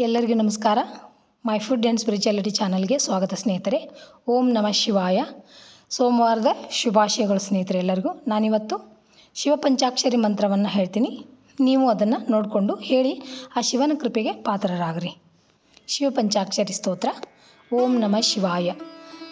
ಎಲ್ಲರಿಗೂ ನಮಸ್ಕಾರ. My food and spirituality ಚಾನಲ್ಗೆ ಸ್ವಾಗತ ಸ್ನೇಹಿತರೆ. ಓಂ ನಮಃ ಶಿವಾಯ. ಸೋಮವಾರದ ಶುಭಾಶಯಗಳು ಸ್ನೇಹಿತರೆ ಎಲ್ಲರಿಗೂ. ನಾನಿವತ್ತು ಶಿವ ಪಂಚಾಕ್ಷರಿ ಮಂತ್ರವನ್ನು ಹೇಳ್ತೀನಿ. ನೀವು ಅದನ್ನು ನೋಡಿಕೊಂಡು ಹೇಳಿ, ಆ ಶಿವನ ಕೃಪೆಗೆ ಪಾತ್ರರಾಗ್ರಿ. ಶಿವ ಪಂಚಾಕ್ಷರಿ ಸ್ತೋತ್ರ. ಓಂ ನಮಃ ಶಿವಾಯ.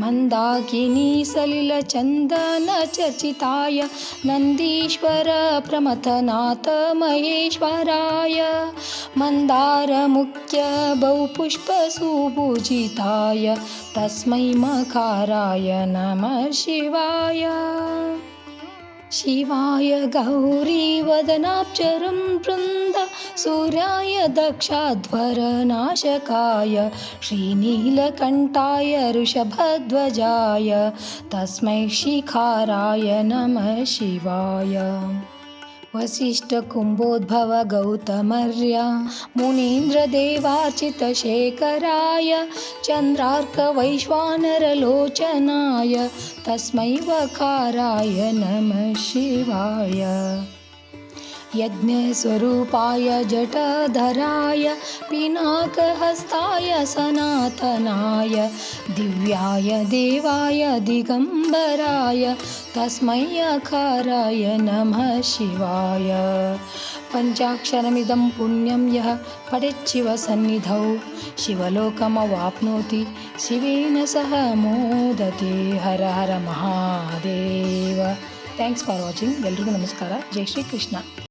मन्दाकिनी सलिलचन्दनचर्चिताय नन्दीश्वर प्रमथनाथ महेश्वराय मन्दारमुख्य बहुपुष्पसुपूजिताय तस्मै मकाराय नमः शिवाय शिवाय गौरीवदनाब्जरं वृन्द सूर्याय दक्षाध्वरनाशकाय श्रीनीलकण्ठाय ऋषभध्वजाय तस्मै शिखाराय नमः शिवाय। वसिष्ठकुम्भोद्भव गौतमर्या मुनीन्द्रदेवार्चितशेखराय चन्द्रार्कवैश्वानरलोचनाय तस्मै वकाराय नमः शिवाय यज्ञस्वरूपाय जटधराय पिनाकहस्ताय सनातनाय दिव्याय देवाय दिगम्बराय तस्मै अकाराय नमः शिवाय पञ्चाक्षरमिदं पुण्यं यः पठेच्छिवसन्निधौ शिवलोकमवाप्नोति शिवेन सह मोदते Har Har Mahadev thanks for watching ಎಲ್ರಿಗೂ ನಮಸ್ಕಾರ ಜೈ ಶ್ರೀ ಕೃಷ್ಣ